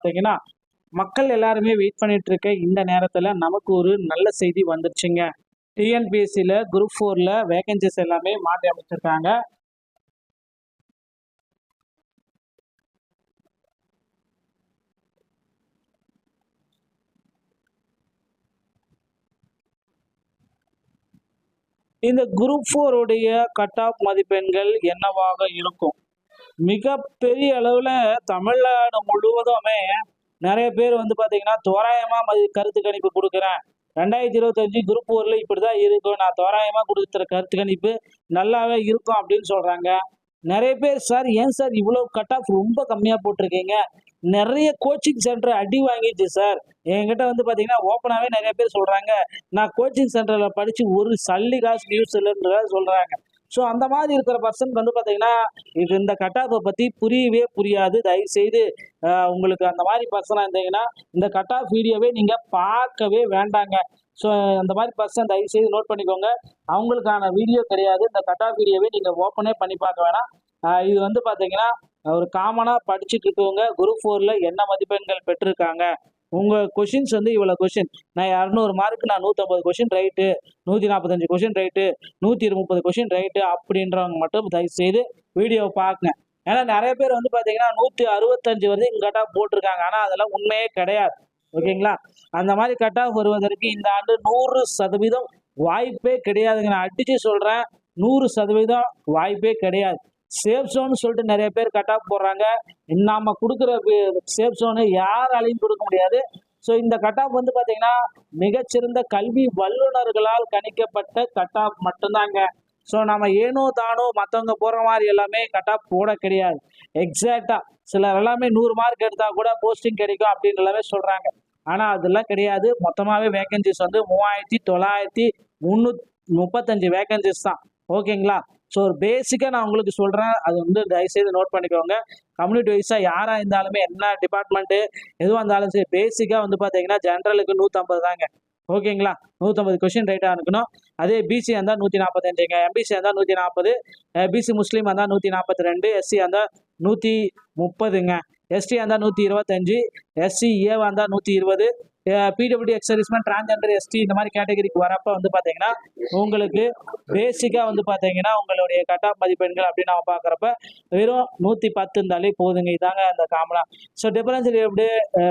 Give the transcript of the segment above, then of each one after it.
பார்த்தீங்கன்னா மக்கள் எல்லாருமே வெயிட் பண்ணிட்டு இருக்க இந்த நேரத்தில் நமக்கு ஒரு நல்ல செய்தி வந்துருச்சுங்க. டிஎன்பிஎஸ்சியில் குரூப் ஃபோரில் வேகன்சிஸ் எல்லாமே மாற்றி அமைச்சிருக்காங்க. இந்த குரூப் ஃபோருடைய கட் ஆஃப் மதிப்பெண்கள் என்னவாக இருக்கும்? மிக பெரிய அளவில் தமிழ்நாடு முழுவதுமே நிறைய பேர் வந்து பார்த்தீங்கன்னா தோராயமாக மதி கருத்து கணிப்பு கொடுக்குறேன். ரெண்டாயிரத்தி இருபத்தஞ்சு குரூப் ஃபோரில் இப்படி தான் இருக்கும் நான் தோராயமாக கொடுத்துற கருத்து கணிப்பு நல்லாவே இருக்கும் அப்படின்னு சொல்கிறாங்க நிறைய பேர் சார் ஏன் சார் இவ்வளோ கட் ஆஃப் ரொம்ப கம்மியாக போட்டிருக்கீங்க? நிறைய கோச்சிங் சென்டர் அடி வாங்கிடுச்சு சார். என்கிட்ட வந்து பார்த்தீங்கன்னா ஓப்பனாகவே நிறைய பேர் சொல்கிறாங்க நான் கோச்சிங் சென்டரில் படித்து ஒரு சல்லி காசு நியூஸ் இல்லைன்றத சொல்கிறாங்க ஸோ அந்த மாதிரி இருக்கிற பர்சன் வந்து பார்த்தீங்கன்னா இது இந்த கட்டாப்பை பற்றி புரியவே புரியாது. தயவுசெய்து செய்து உங்களுக்கு அந்த மாதிரி பர்சனாக இருந்தீங்கன்னா இந்த கட் ஆஃப் வீடியோவே நீங்கள் பார்க்கவே வேண்டாங்க. ஸோ அந்த மாதிரி பர்சன் தயவுசெய்து நோட் பண்ணிக்கோங்க. அவங்களுக்கான வீடியோ கிடையாது. இந்த கட் ஆஃப் வீடியோவே நீங்கள் ஓப்பனே பண்ணி பார்க்க வேணாம். இது வந்து பார்த்தீங்கன்னா ஒரு காமனாக படிச்சுட்டு இருக்கவங்க குரூப் ஃபோரில் என்ன மதிப்பெண்கள் பெற்றிருக்காங்க? உங்கள் கொஷின்ஸ் வந்து இவ்வளோ கொஷின் நான் இரநூறு மார்க்கு நான் நூற்றம்பது கொஷின் ரைட்டு நூற்றி நாற்பத்தஞ்சு கொஷின் ரைட்டு நூற்றி முப்பது கொஷின் ரைட்டு அப்படின்றவங்க மட்டும் தயவு செய்து வீடியோவை பார்க்குங்க ஏன்னா நிறைய பேர் வந்து பார்த்தீங்கன்னா நூற்றி அறுபத்தஞ்சு வரைக்கும் கட் போட்டிருக்காங்க. ஆனால் அதெல்லாம் உண்மையே கிடையாது. ஓகேங்களா? அந்த மாதிரி கட் ஆஃப் வருவதற்கு இந்த ஆண்டு நூறு சதவீதம் வாய்ப்பே கிடையாதுங்க. நான் அடித்து சொல்கிறேன் நூறு சதவீதம் வாய்ப்பே கிடையாது. சேஃப் ஜோன் சொல்லிட்டு நிறைய பேர் கட் ஆஃப் போடுறாங்க. நாம கொடுக்குற சேஃப் ஜோனு யாராலையும் கொடுக்க முடியாது. ஸோ இந்த கட் ஆஃப் வந்து பார்த்தீங்கன்னா மிகச்சிறந்த கல்வி வல்லுநர்களால் கணிக்கப்பட்ட கட் ஆஃப் மட்டும்தாங்க. ஸோ நம்ம ஏனோ தானோ மற்றவங்க போகிற மாதிரி எல்லாமே கட் ஆஃப் போட கிடையாது. எக்ஸாக்டாக சிலர் எல்லாமே நூறு மார்க் எடுத்தால் கூட போஸ்டிங் கிடைக்கும் அப்படின்னு எல்லாமே சொல்கிறாங்க ஆனால் அதெல்லாம் கிடையாது. மொத்தமாகவே வேகன்சிஸ் வந்து மூவாயிரத்தி தொள்ளாயிரத்தி முந்நூத் முப்பத்தஞ்சு வேகன்சிஸ் தான். ஓகேங்களா ஸோ ஒரு பேசிக்காக நான் உங்களுக்கு சொல்கிறேன் அது வந்து தயவுசெய்து நோட் பண்ணிக்கோங்க. கம்யூனிட்டி வைஸாக யாராக இருந்தாலுமே என்ன டிபார்ட்மெண்ட்டு எதுவாக இருந்தாலும் சரி பேசிக்காக வந்து பார்த்தீங்கன்னா ஜென்ரலுக்கு நூற்றம்பது தாங்க. ஓகேங்களா நூற்றம்பது கொஷின் ரைட்டாக இருக்கணும். அதே பிசி இருந்தால் நூற்றி நாற்பத்தஞ்சுங்க எம்பிசி இருந்தால் நூற்றி நாற்பது பிசி முஸ்லீம் இருந்தால் நூற்றி நாற்பத்தி ரெண்டு எஸ்சி இருந்தால் நூற்றி முப்பதுங்க எஸ்டி இருந்தால் நூற்றி இருபத்தஞ்சு எஸ்சி ஏவா இருந்தால் நூற்றி இருபது பிடபிள்யூ எக்ஸர்விஸ்மேன் டிரான்ஜெண்டர் எஸ்டி இந்த மாதிரி கேட்டகரிக்கு வரப்ப வந்து பார்த்தீங்கன்னா உங்களுக்கு பேசிக்காக வந்து பார்த்தீங்கன்னா உங்களுடைய கட் ஆஃப் மதிப்பெண்கள் அப்படின்னு நம்ம பார்க்குறப்ப வெறும் நூற்றி பத்து இருந்தாலே போதுங்க. இதாங்க அந்த காமனா ஸோ டிஃபரன்ஸ் எப்படி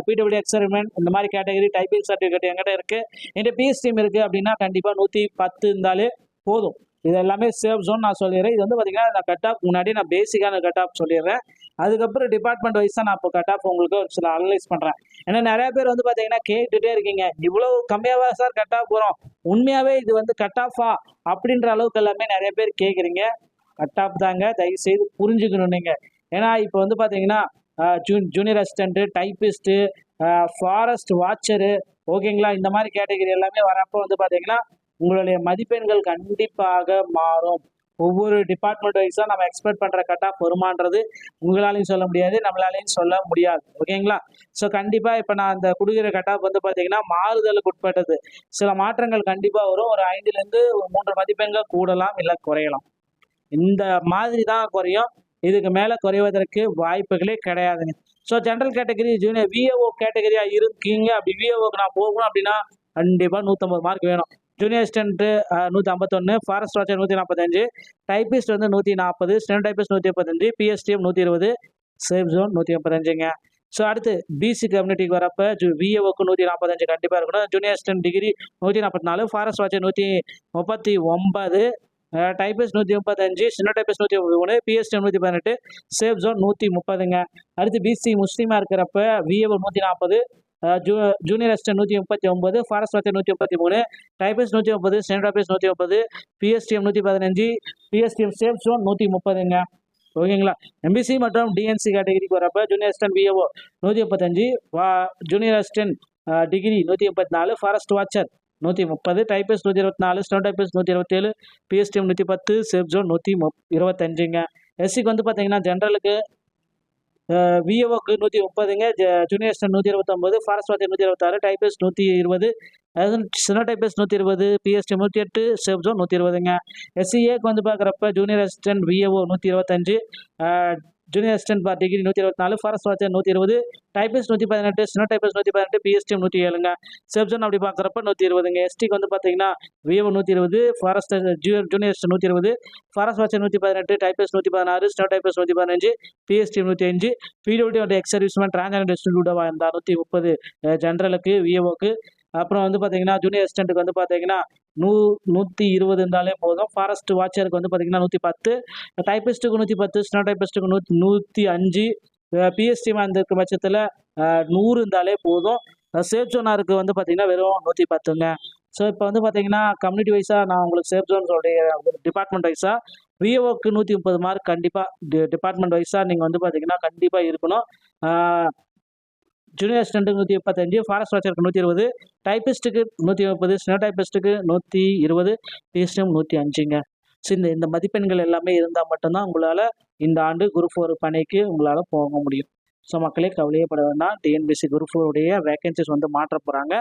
பிடபிள்யூ எக்ஸர்மெண்ட் இந்த மாதிரி கேட்டகரி டைப்பிங் சர்டிஃபிகேட் எங்கிட்ட இருக்குது என்கிட்ட பிஎஸ் டீம் இருக்குது அப்படின்னா கண்டிப்பாக நூற்றி பத்து இருந்தாலே போதும். இது எல்லாமே சேஃப் ஜோன் நான் சொல்லிடுறேன். இது வந்து பார்த்தீங்கன்னா நான் கட் ஆஃப் முன்னாடி நான் பேசிக்கான கட் ஆஃப் சொல்லிடுறேன். அதுக்கப்புறம் டிபார்ட்மெண்ட் வைஸாக நான் இப்போ கட் ஆஃப் உங்களுக்கு ஒரு சில அனலைஸ் பண்ணுறேன் ஏன்னா நிறைய பேர் வந்து பார்த்தீங்கன்னா கேட்டுகிட்டே இருக்கீங்க. இவ்வளோ கம்மியாகவா சார் கட் ஆஃப் போகிறோம் உண்மையாகவே இது வந்து கட் ஆஃபா அப்படின்ற அளவுக்கு எல்லாமே நிறைய பேர் கேட்குறீங்க கட் ஆஃப் தாங்க. தயவு செய்து புரிஞ்சுக்கணும் நீங்கள் ஏன்னா இப்போ வந்து பார்த்தீங்கன்னா June junior assistant typist forest watcher ஓகேங்களா இந்த மாதிரி கேட்டகரி எல்லாமே வரப்போ வந்து பார்த்தீங்கன்னா உங்களுடைய மதிப்பெண்கள் கண்டிப்பாக மாறும். ஒவ்வொரு டிபார்ட்மெண்ட் வைஸாக நம்ம எக்ஸ்பெக்ட் பண்ணுற கட் ஆஃப் வருமானது உங்களாலையும் சொல்ல முடியாது நம்மளாலையும் சொல்ல முடியாது. ஓகேங்களா? ஸோ கண்டிப்பாக இப்போ நான் அந்த கொடுக்குற கட் ஆஃப் வந்து பார்த்தீங்கன்னா மாறுதலுக்கு உட்பட்டது. சில மாற்றங்கள் கண்டிப்பாக வரும். ஒரு ஐந்துலேருந்து ஒரு மூன்று மதிப்பெண்கள் கூடலாம் இல்லை குறையலாம். இந்த மாதிரி தான் குறையும். இதுக்கு மேலே குறைவதற்கு வாய்ப்புகளே கிடையாதுங்க. So general category junior VAO கேட்டகரியாக இருக்கீங்க. அப்படி விஏஓக்கு நான் போகணும் அப்படின்னா கண்டிப்பாக நூற்றம்பது மார்க் வேணும். ஜூனியர் அசிஸ்டன்ட்டு நூற்றி ஐம்பத்தொன்று ஃபாரஸ்ட் வாட்சர் நூற்றி நாற்பத்தஞ்சு டைப்பிஸ்ட் வந்து நூற்றி நாற்பது ஸ்டென் டைப்பிஸ்ட் நூற்றி முப்பத்தஞ்சு பிஎஸ்டிஎம் நூற்றி இருபது சேஃப் ஜோன் நூற்றி முப்பத்தஞ்சுங்க ஸோ அடுத்து பிசி கம்யூனிட்டிக்கு வரப்போ ஜூ விஏஓக்கு நூற்றி நாற்பத்தஞ்சு கண்டிப்பாக இருக்கணும் ஜூனியர் அசிஸ்டன்ட் டிகிரி நூற்றி நாற்பத்தி நாலு ஃபாரஸ்ட் வாட்சர் நூற்றி முப்பத்தி ஒன்பது டைபிஎஸ் நூற்றி முப்பத்தஞ்சு சின்ன டைபிஎஸ் நூற்றி மூணு பிஎஸ்டி நூற்றி பதினெட்டு சேஃப் ஜோன் நூற்றி முப்பதுங்க அடுத்து பிசி முஸ்லீமாக இருக்கிறப்ப விஏஓ நூற்றி நாற்பது ஜூ ஜூனியர் அசிஸ்டன்ட் நூற்றி முப்பத்தி ஒம்பது ஃபாரஸ்ட் வாத்தியர் நூற்றி முப்பத்தி மூணு டைபிஎஸ் நூற்றி முப்பது ஸ்டென் ஆஃபீஸ் நூற்றி முப்பது பிஎஸ்டிஎம் நூற்றி பதினஞ்சு பிஎஸ்டிஎம் சேஃப் ஜோன் நூற்றி முப்பதுங்க ஓகேங்களா எம்பிசி மற்றும் டிஎன்சி கேட்டகரிக்கு வரப்ப ஜூனியர் அசிஸ்டன்ட் விஏஓ நூற்றி முப்பத்தஞ்சு வா ஜூனியர் அசிஸ்டன்ட் டிகிரி நூற்றி முப்பத்தி நாலு ஃபாரஸ்ட் வாட்சர் நூற்றி முப்பது டைபிஎஸ் நூற்றி இருபத்தி நாலு ஸ்டோன் டைபிஎஸ் நூற்றி இருபத்தேழு பிஎஸ்டிஎம் நூற்றி பத்து சேஃப் ஜோன் நூற்றி முப் இருபத்தஞ்சுங்க எஸ்சிக்கு வந்து பார்த்தீங்கன்னா ஜென்ரலுக்கு விஏஓக்கு நூற்றி முப்பதுங்க. ஜூனியர் நூற்றி இருபத்தொம்பது ஃபாரஸ்ட் வாத்தியர் நூற்றி இருபத்தாறு டைபிஎஸ் நூற்றி இருபது சின்ன டைபிஎஸ் நூற்றி இருபது பிஎஸ்டி நூற்றி எட்டு சேஃப் நூற்றி இருபதுங்க. எஸ்சிஏக்கு வந்து பார்க்குறப்ப ஜூனியர் அசிஸ்டன்ட் விஏஓ நூற்றி இருபத்தஞ்சு ஜூனியர் அசிஸ்டன்ட் பார் டிகிரி நூற்றி இருபத்தி நாலு ஃபாரஸ்ட் வாட்சர் நூற்றி இருபது டைபிஸ்ட் நூற்றி பதினெட்டு ஸ்னோ டைபிஸ்ட் நூற்றி பதினெட்டு பிஎஸ்டிஎம் நூற்றி ஏழுங்க. செப்ஷன் அப்படி பார்க்குறப்ப நூற்றி இருபதுங்க. எஸ்டிக்கு வந்து பார்த்தீங்கன்னா விவோ நூற்றி இருபது ஃபாரஸ்ட் ஜூனியர் ஜூனியர் அசிஸ்டன்ட் நூற்றி இருபது ஃபாரஸ்ட் வாட்சர் நூற்றி பதினெட்டு டைபிஸ்ட் நூற்றி பதினாறு ஸ்னோ டைபிஸ்ட் நூற்றி பதினஞ்சு பிஎஸ்டிஎம் நூற்றி அஞ்சு பிடபிள்யூடி வந்து எக்ஸ் சர்வீஸ்மேன் டிரான்ஜெண்டர் டிஸ்ட்ரிபியூட்டராக இருந்தால் நூற்றி முப்பது ஜென்ரலுக்கு விஓக்கு அப்புறம் வந்து பார்த்தீங்கன்னா ஜூனியர் அசிஸ்டண்ட்டுக்கு வந்து பார்த்தீங்கன்னா நூ நூற்றி இருபது இருந்தாலே போதும். ஃபாரஸ்ட் வாட்சருக்கு வந்து பார்த்தீங்கன்னா நூற்றி பத்து. டைப்பிஸ்ட்டுக்கு நூற்றி பத்து ஸ்னோ டைப்பிஸ்ட்டுக்கு நூ நூற்றி அஞ்சு. பிஎஸ்டி வந்திருக்க பட்சத்தில் நூறு இருந்தாலே போதும். சேஃப் ஜோனாருக்கு வந்து பார்த்தீங்கன்னா வெறும் நூற்றி பத்துங்க. ஸோ இப்போ வந்து பார்த்தீங்கன்னா கம்யூனிட்டி வைஸாக நான் உங்களுக்கு சேஃப் ஜோன்ஸோடைய டிபார்ட்மெண்ட் வைஸாக விஏஓக்கு நூற்றி முப்பது மார்க் கண்டிப்பாக டிபார்ட்மெண்ட் வைஸாக நீங்கள் வந்து பார்த்தீங்கன்னா கண்டிப்பாக இருக்கணும். ஜூனியர் அசிஸ்டண்ட்டுக்கு நூற்றி முப்பத்தஞ்சு ஃபாரஸ்ட் வாட்சருக்கு நூற்றி இருபது டைப்பிஸ்ட்டுக்கு நூற்றி முப்பது ஸ்னோ டைப்பிஸ்ட்டுக்கு நூற்றி இருபது பிஎஸ்டிஎம் நூற்றி அஞ்சுங்க. ஸோ இந்த இந்த மதிப்பெண்கள் எல்லாமே இருந்தால் மட்டும்தான் உங்களால் இந்த ஆண்டு குரூப் ஒரு பணிக்கு உங்களால் போக முடியும். ஸோ மக்களே கவலையே பட வேண்டாம் டிஎன்பிசி குரூப் ஃபோருடைய வேகன்சிஸ் வந்து மாற்ற போகிறாங்க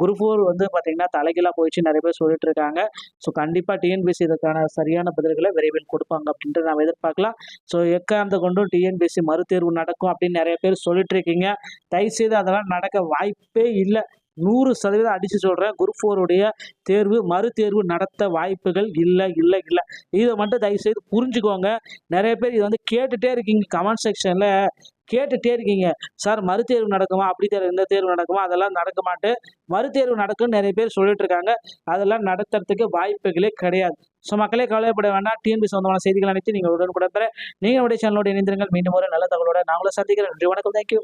குரூப் ஃபோர் வந்து பார்த்தீங்கன்னா தலைகீழாக போயிடுச்சு நிறைய பேர் சொல்லிட்டு இருக்காங்க ஸோ கண்டிப்பாக டிஎன்பிசி இதுக்கான சரியான பதில்களை விரைவில் கொடுப்பாங்க அப்படின்ட்டு நாம் எதிர்பார்க்கலாம். ஸோ எக்காந்த கொண்டும் டிஎன்பிசி மறுதேர்வு நடக்கும் அப்படின்னு நிறைய பேர் சொல்லிட்டு இருக்கீங்க தயவுசெய்து அதெல்லாம் நடக்க வாய்ப்பே இல்லை. நூறு சதவீதம் அடித்து சொல்கிறேன் குரூப் ஃபோருடைய தேர்வு மறு தேர்வு நடத்த வாய்ப்புகள் இல்லை இல்லை இல்லை. இதை மட்டும் தயவுசெய்து புரிஞ்சுக்கோங்க. நிறைய பேர் இதை வந்து கேட்டுகிட்டே இருக்கீங்க. கமெண்ட் செக்ஷனில் கேட்டுகிட்டே இருக்கீங்க. சார் மறுதேர்வு நடக்குமா? அப்படி தேர்வு இந்த தேர்வு நடக்குமா? அதெல்லாம் நடக்க மாட்டேன். மறுதேர்வு நடக்கும்னு நிறைய பேர் சொல்லிட்டு இருக்காங்க. அதெல்லாம் நடத்துறதுக்கு வாய்ப்புகளே கிடையாது. ஸோ மக்களே கவலைப்பட வேண்டாம். டிஎன்பி சொந்தமான செய்திகள் அனைத்து நீங்கள் உடனுக்குடன் பெற. நீங்கள் உடைய சேனலோட இணைந்திருங்கள். மீண்டும் ஒரு நல்ல தகவலோட நாங்களும் சந்திக்கிறேன் நன்றி வணக்கம். தேங்க்யூ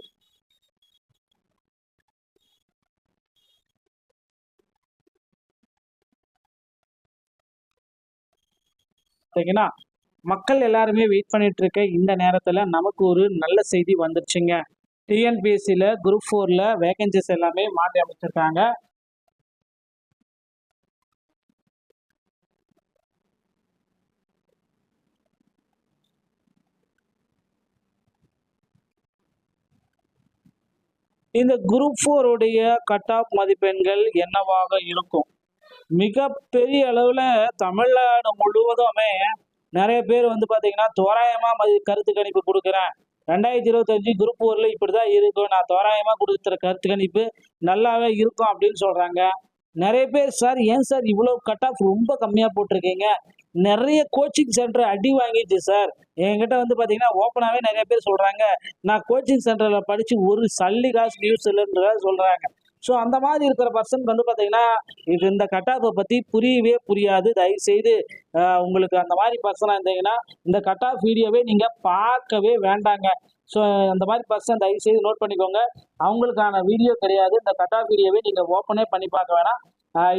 சரிங்களா மக்கள் எல்லாருமே வெயிட் பண்ணிட்டு இருக்க இந்த நேரத்தில் நமக்கு ஒரு நல்ல செய்தி வந்துருச்சுங்க. டிஎன்பிஎஸ்சியில் குரூப் ஃபோரில் வேகன்சிஸ் எல்லாமே மாற்றி அமைச்சிருக்காங்க. இந்த குரூப் ஃபோருடைய கட் ஆஃப் மதிப்பெண்கள் என்னவாக இருக்கும்? மிக பெரிய அளவில் தமிழ்நாடு முழுவதுமே நிறைய பேர் வந்து பார்த்தீங்கன்னா தோராயமாக மதி கருத்து கணிப்பு கொடுக்குறேன். ரெண்டாயிரத்தி இருபத்தஞ்சு குரூப் ஒரில் இப்படி தான் இருக்கும். நான் தோராயமாக கொடுத்துற கருத்து கணிப்பு நல்லாவே இருக்கும் அப்படின்னு சொல்கிறாங்க நிறைய பேர் சார் ஏன் சார் இவ்வளோ கட் ஆஃப் ரொம்ப கம்மியாக போட்டிருக்கீங்க? நிறைய கோச்சிங் சென்டர் அடி வாங்கிடுச்சு சார். என்கிட்ட வந்து பார்த்தீங்கன்னா ஓப்பனாகவே நிறைய பேர் சொல்கிறாங்க நான் கோச்சிங் சென்டரில் படித்து ஒரு சல்லி காசு நியூஸ் இல்லைன்றத சொல்கிறாங்க ஸோ அந்த மாதிரி இருக்கிற பர்சன் வந்து பார்த்தீங்கன்னா இது இந்த கட்டாப்பை பற்றி புரியவே புரியாது. தயவுசெய்து உங்களுக்கு அந்த மாதிரி பர்சனாக இருந்தீங்கன்னா இந்த கட் ஆஃப் வீடியோவே நீங்கள் பார்க்கவே வேண்டாங்க. ஸோ அந்த மாதிரி பர்சன் தயவுசெய்து நோட் பண்ணிக்கோங்க. அவங்களுக்கான வீடியோ கிடையாது. இந்த கட் ஆஃப் வீடியோவே நீங்கள் ஓப்பனே பண்ணி பார்க்க வேணாம்.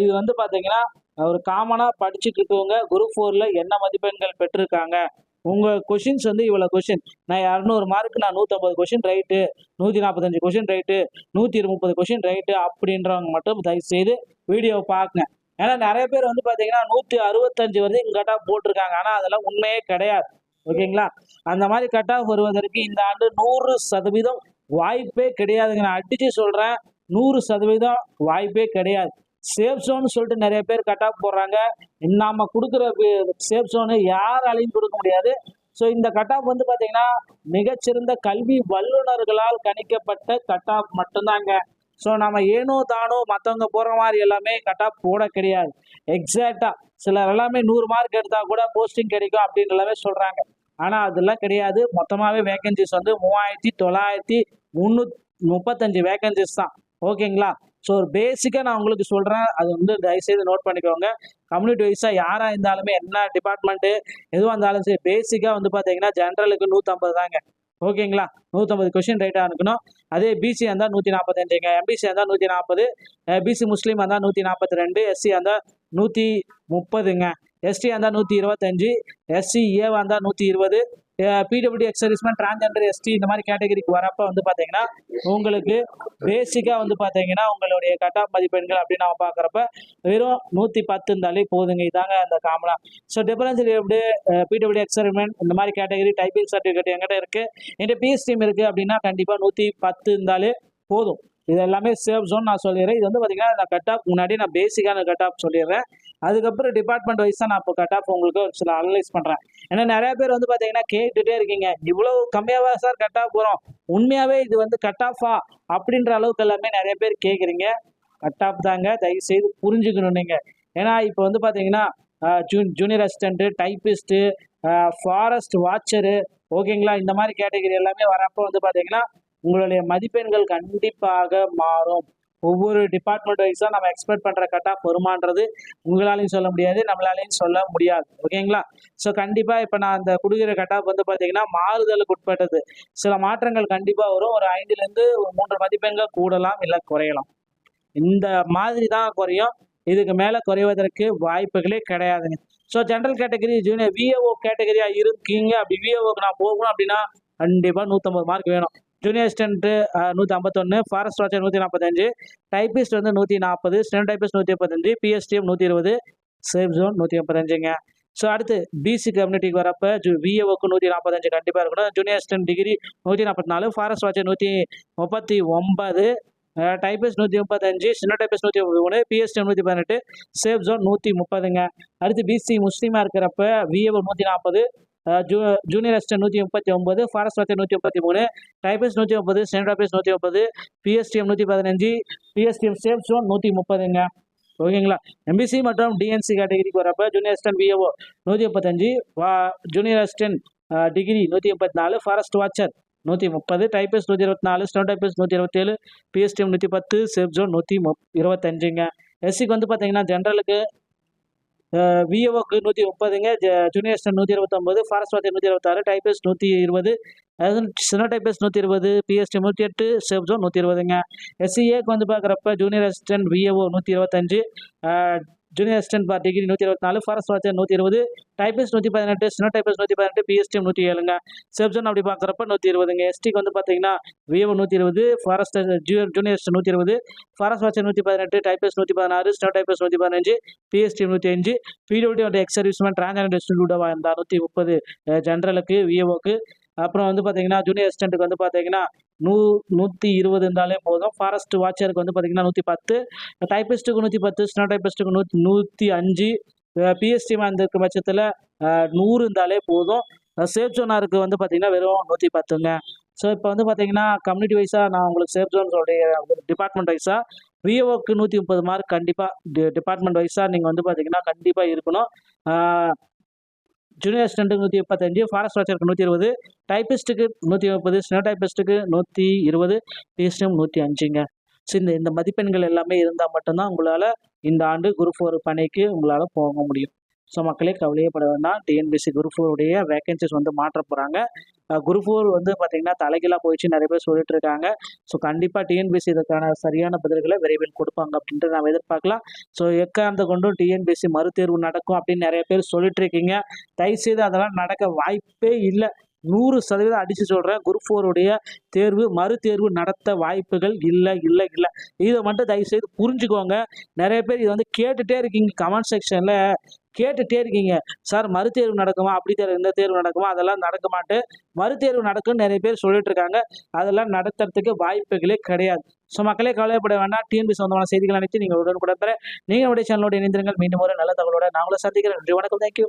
இது வந்து பார்த்தீங்கன்னா ஒரு காமனாக படிச்சுட்டு இருக்கவங்க குரூப் ஃபோரில் என்ன மதிப்பெண்கள் பெற்றிருக்காங்க? உங்கள் கொஷின்ஸ் வந்து இவ்வளோ கொஷின் நான் இரநூறு மார்க்கு நான் நூற்றம்பது கொஷின் ரைட்டு நூற்றி நாற்பத்தஞ்சு கொஷின் ரைட்டு நூற்றி முப்பது கொஷின் ரைட்டு அப்படின்றவங்க மட்டும் தயவு செய்து வீடியோவை பார்க்குங்க ஏன்னா நிறைய பேர் வந்து பார்த்தீங்கன்னா நூற்றி அறுபத்தஞ்சு வரைக்கும் கட் போட்டிருக்காங்க. ஆனால் அதெல்லாம் உண்மையே கிடையாது. ஓகேங்களா? அந்த மாதிரி கட் ஆஃப் வருவதற்கு இந்த ஆண்டு நூறு சதவீதம் வாய்ப்பே கிடையாதுங்க. நான் அடித்து சொல்கிறேன் நூறு சதவீதம் வாய்ப்பே கிடையாது. சேஃப் ஜோன் சொல்லிட்டு நிறைய பேர் கட் ஆஃப் போடுறாங்க. நாம கொடுக்குற சேஃப் ஜோனு யாராலையும் கொடுக்க முடியாது. ஸோ இந்த கட் ஆஃப் வந்து பார்த்தீங்கன்னா மிகச்சிறந்த கல்வி வல்லுநர்களால் கணிக்கப்பட்ட கட் ஆஃப் மட்டும்தாங்க. ஸோ நம்ம ஏனோ தானோ மற்றவங்க போகிற மாதிரி எல்லாமே கட் ஆஃப் போட கிடையாது. எக்ஸாக்டாக சிலர் எல்லாமே நூறு மார்க் எடுத்தால் கூட போஸ்டிங் கிடைக்கும் அப்படின்னு எல்லாமே சொல்கிறாங்க ஆனால் அதெல்லாம் கிடையாது. மொத்தமாகவே வேகன்சிஸ் வந்து மூவாயிரத்தி தொள்ளாயிரத்தி முந்நூற்றி முப்பத்தஞ்சு வேகன்சிஸ் தான். ஓகேங்களா ஸோ ஒரு பேசிக்காக நான் உங்களுக்கு சொல்கிறேன் அது வந்து தயவுசெய்து நோட் பண்ணிக்கோங்க. கம்யூனிட்டி வைஸாக யாராக இருந்தாலுமே என்ன டிபார்ட்மெண்ட்டு எதுவாக இருந்தாலும் சரி பேசிக்காக வந்து பார்த்தீங்கன்னா ஜென்ரலுக்கு நூற்றம்பது தாங்க. ஓகேங்களா நூற்றம்பது கொஷின் ரைட்டாக இருக்கணும் அதே பிசி இருந்தால் நூற்றி நாற்பத்தஞ்சுங்க எம்பிசி இருந்தால் நூற்றி நாற்பது பிசி முஸ்லீம் இருந்தால் நூற்றி நாற்பத்தி ரெண்டு எஸ்சி இருந்தால் நூற்றி முப்பதுங்க எஸ்டி இருந்தால் நூற்றி இருபத்தஞ்சி எஸ்சி ஏவாக இருந்தால் நூற்றி இருபது பிடபிள்யூ எக்ஸர்விஸ்மேன் டிரான்ஜெண்டர் எஸ்டி இந்த மாதிரி கேட்டகரிக்கு வரப்போ வந்து பார்த்தீங்கன்னா உங்களுக்கு பேசிக்காக வந்து பார்த்தீங்கன்னா உங்களுடைய கட் ஆஃப் மதிப்பெண்கள் அப்படின்னு நம்ம பார்க்குறப்ப வெறும் நூற்றி பத்து இருந்தாலே போதுங்க. இதாங்க அந்த காமனா ஸோ டிஃபரன்ஸ் எப்படி பிடபிள்யூ எக்ஸர்மெண்ட் இந்த மாதிரி கேட்டகரி டைப்பிங் சர்டிஃபிகேட் எங்கிட்ட இருக்குது என்கிட்ட பிஎஸ் டீம் இருக்குது அப்படின்னா கண்டிப்பாக நூற்றி பத்து இருந்தாலே போதும். இது எல்லாமே சேஃப் ஜோன் நான் சொல்லிடுறேன். இது வந்து பார்த்தீங்கன்னா நான் கட் ஆஃப் முன்னாடி நான் பேசிக்கான கட் ஆஃப் சொல்லிடுறேன். அதுக்கப்புறம் டிபார்ட்மெண்ட் வைஸாக நான் இப்போ கட் ஆஃப் உங்களுக்கு ஒரு சில அனலைஸ் பண்ணுறேன் ஏன்னா நிறைய பேர் வந்து பார்த்தீங்கன்னா கேட்டுகிட்டே இருக்கீங்க. இவ்வளோ கம்மியாவா சார் கட் ஆஃப் போகிறோம் உண்மையாகவே இது வந்து கட் ஆஃபா அப்படின்ற அளவுக்கு எல்லாமே நிறைய பேர் கேட்குறீங்க கட் ஆஃப் தாங்க. தயவு செய்து புரிஞ்சுக்கணும் நீங்கள் ஏன்னா இப்போ வந்து பார்த்தீங்கன்னா zoo junior assistant typist forest watcher ஓகேங்களா இந்த மாதிரி கேட்டகரி எல்லாமே வரப்போ வந்து பார்த்தீங்கன்னா உங்களுடைய மதிப்பெண்கள் கண்டிப்பாக மாறும். ஒவ்வொரு டிபார்ட்மெண்ட் வைஸாக நம்ம எக்ஸ்பெக்ட் பண்ணுற கட் ஆஃப் வருமானது உங்களாலையும் சொல்ல முடியாது நம்மளாலையும் சொல்ல முடியாது. ஓகேங்களா? ஸோ கண்டிப்பாக இப்போ நான் அந்த கொடுக்குற கட் ஆஃப் வந்து பார்த்தீங்கன்னா மாறுதலுக்கு உட்பட்டது. சில மாற்றங்கள் கண்டிப்பாக வரும். ஒரு ஐந்துலேருந்து ஒரு மூன்று மதிப்பெண்கள் கூடலாம் இல்லை குறையலாம். இந்த மாதிரி தான் குறையும். இதுக்கு மேலே குறைவதற்கு வாய்ப்புகளே கிடையாதுங்க. So general category junior VAO கேட்டகரியாக இருக்கீங்க. அப்படி விஏஓக்கு நான் போகணும் அப்படின்னா கண்டிப்பாக நூற்றம்பது மார்க் வேணும். ஜூனியர் அசிஸ்டன்ட்டு நூற்றி ஐம்பத்தொன்று ஃபாரஸ்ட் வாட்சர் நூற்றி நாற்பத்தஞ்சு டைப்பிஸ்ட் வந்து நூற்றி நாற்பது ஸ்டென் டைப்பிஸ்ட் நூற்றி முப்பத்தஞ்சு பிஎஸ்டிஎம் நூற்றி இருபது சேஃப் ஜோன் நூற்றி முப்பத்தஞ்சுங்க ஸோ அடுத்து பிசி கம்யூனிட்டிக்கு வரப்போ ஜூ விஏஓக்கு நூற்றி நாற்பத்தஞ்சு கண்டிப்பாக இருக்கணும் ஜூனியர் அசிஸ்டன்ட் டிகிரி நூற்றி நாற்பத்தி நாலு ஃபாரஸ்ட் வாட்சர் நூற்றி முப்பத்தி ஒன்பது டைபிஎஸ் நூற்றி முப்பத்தஞ்சு சின்ன டைபிஎஸ் நூற்றி மூணு பிஎஸ்டி நூற்றி பதினெட்டு சேஃப் ஜோன் நூற்றி முப்பதுங்க அடுத்து பிசி முஸ்லீமாக இருக்கிறப்ப விஏஓ நூற்றி நாற்பது ஜூ ஜூனியர் அசிஸ்டன்ட் நூற்றி முப்பத்தி ஒம்பது ஃபாரஸ்ட் வாத்தியர் நூற்றி முப்பத்தி மூணு டைபிஎஸ் நூற்றி முப்பது சென்ட் ஆஃபீஸ் நூற்றி முப்பது பிஎஸ்டிஎம் நூற்றி பதினஞ்சு பிஎஸ்டிஎம் சேஃப் ஜோன் நூற்றி முப்பதுங்க. ஓகேங்களா? எம்பிசி மற்றும் டிஎன்சி கேட்டகரிக்கு வரப்ப ஜூனியர் அசிஸ்டன்ட் பிஏஓ நூற்றி முப்பத்தஞ்சு ஜூனியர் அசிஸ்டன்ட் டிகிரி நூற்றி முப்பத்தி நாலு ஃபாரஸ்ட் வாட்சர் நூற்றி முப்பது டைபிஎஸ் நூற்றி இருபத்தி நாலு ஸ்டோன் டைபிஎஸ் நூற்றி இருபத்தேழு பிஎஸ்டிஎம் நூற்றி பத்து சேஃப் ஜோன் நூற்றி முப் இருபத்தஞ்சுங்க. எஸ்சிக்கு வந்து பார்த்தீங்கன்னா ஜென்ரலுக்கு விஏஓக்கு நூற்றி முப்பதுங்க. ஜூனியர் ஸ்டன் நூற்றி இருபத்தொம்பது ஃபாரஸ்ட் வாத்தியர் நூற்றி இருபத்தாறு டைபிஎஸ் நூற்றி இருபது சின்ன டைபிஎஸ் நூற்றி இருபது பிஎஸ்டி நூற்றி எட்டு சேஃப் நூற்றி இருபதுங்க. எஸ்சிஏக்கு வந்து பார்க்குறப்ப ஜூனியர் அசிஸ்டன்ட் விஏஓ நூற்றி இருபத்தஞ்சு ஜூனியர் அசிஸ்டன்ட் பார் டிகிரி நூற்றி இருபத்தி நாலு ஃபாரஸ்ட் வாட்சர் நூற்றி இருபது டைபிஎஸ் நூற்றி பதினெட்டு சின்ன டைபிஎஸ் நூற்றி பதினெட்டு பிஎஸ்டிஎம் நூற்றி ஏழுங்க. செப்சன் அப்படி பார்க்குறப்ப நூற்றி இருபதுங்க. எஸ்டிக்கு வந்து பார்த்தீங்கன்னா விஏஓ நூற்றி இருபது ஃபாரஸ்ட் ஜூனியர் அசிஸ்டன்ட் நூற்றி இருபது ஃபாரஸ்ட் வாட்சர் நூற்றி பதினெட்டு டைபிஎஸ் நூற்றி பதினாறு ஸ்னோ டைபிஎஸ் நூற்றி பதினஞ்சு பிஎஸ்டிஎம் நூற்றி அஞ்சு பிடபிள்யூ வந்து எக்ஸ் சர்வீஸ்மேன் டிரான்ஜாக்ட் டிஸ்ட்ரிபியூட்டராக இருந்தால் நூற்றி முப்பது ஜென்ரலுக்கு விஏஓக்கு அப்புறம் வந்து பார்த்தீங்கன்னா ஜூனியர் அசிஸ்டண்ட்டுக்கு வந்து பார்த்தீங்கன்னா நூ நூற்றி இருபது இருந்தாலே போதும். ஃபாரஸ்ட் வாட்சருக்கு வந்து பார்த்தீங்கன்னா நூற்றி பத்து. டைப்பிஸ்ட்டுக்கு நூற்றி பத்து ஸ்னோ டைப்பிஸ்ட்டுக்கு நூ நூற்றி அஞ்சு. பிஎஸ்டி இருக்க பட்சத்தில் நூறு இருந்தாலே போதும். சேஃப் ஜோனாருக்கு வந்து பார்த்தீங்கன்னா வெறும் நூற்றி பத்துங்க. ஸோ இப்போ வந்து பார்த்தீங்கன்னா கம்யூனிட்டி வைஸாக நான் உங்களுக்கு சேஃப் ஜோன்ஸோடைய டிபார்ட்மெண்ட் வைஸாக விஏஓக்கு நூற்றி முப்பது மார்க் கண்டிப்பாக டிபார்ட்மெண்ட் வைஸாக நீங்கள் வந்து பார்த்தீங்கன்னா கண்டிப்பாக இருக்கணும். ஜூனியர் அசிஸ்டண்ட்டுக்கு நூற்றி முப்பத்தஞ்சு ஃபாரஸ்ட் வாட்சருக்கு நூற்றி இருபது டைப்பிஸ்ட்டுக்கு நூற்றி முப்பது ஸ்னோ டைப்பிஸ்ட்டுக்கு நூற்றி இருபது பிஎஸ்டிஎம் நூற்றி அஞ்சுங்க. ஸோ இந்த இந்த மதிப்பெண்கள் எல்லாமே இருந்தால் மட்டும்தான் உங்களால் இந்த ஆண்டு குரூப் ஃபோர் பணிக்கு உங்களால் போக முடியும். ஸோ மக்களே கவலையே பட வேண்டாம் டிஎன்பிசி குரூப் ஃபோருடைய வேகன்சிஸ் வந்து மாற்ற போகிறாங்க குரூப் ஃபோர் வந்து பார்த்தீங்கன்னா தலைகளாக போயிடுச்சு நிறைய பேர் சொல்லிட்டு இருக்காங்க. ஸோ கண்டிப்பாக டிஎன்பிசி இதுக்கான சரியான பதில்களை விரைவில் கொடுப்பாங்க அப்படின்ட்டு நம்ம எதிர்பார்க்கலாம். ஸோ எக்காந்த கொண்டும் டிஎன்பிசி மறுதேர்வு நடக்கும் அப்படின்னு நிறைய பேர் சொல்லிட்டு இருக்கீங்க. தயவுசெய்து அதெல்லாம் நடக்க வாய்ப்பே இல்லை. நூறு சதவீதம் அடித்து சொல்கிறேன் குரூப் ஃபோருடைய தேர்வு மறு தேர்வு நடத்த வாய்ப்புகள் இல்லை இல்லை இல்லை. இதை மட்டும் தயவுசெய்து புரிஞ்சுக்கோங்க. நிறைய பேர் இதை வந்து கேட்டுகிட்டே இருக்கீங்க. கமெண்ட் செக்ஷனில் கேட்டுகிட்டே இருக்கீங்க. சார் மறுதேர்வு நடக்குமா? அப்படி தேர்வு இந்த தேர்வு நடக்குமா? அதெல்லாம் நடக்க மாட்டேன். மறுதேர்வு நடக்கும்னு நிறைய பேர் சொல்லிட்டு இருக்காங்க. அதெல்லாம் நடத்துறதுக்கு வாய்ப்புகளே கிடையாது. ஸோ மக்களே கவலைப்பட வேண்டாம். டிஎன்பி சொந்தமான செய்திகள் அனைத்து நீங்கள் உடனுக்குடன் பெற. நீங்கள் உடைய சேனலோட இணைந்திருங்கள். மீண்டும் ஒரு நல்ல தகவலோட நாங்களும் சந்திக்கிறேன் நன்றி வணக்கம். தேங்க்யூ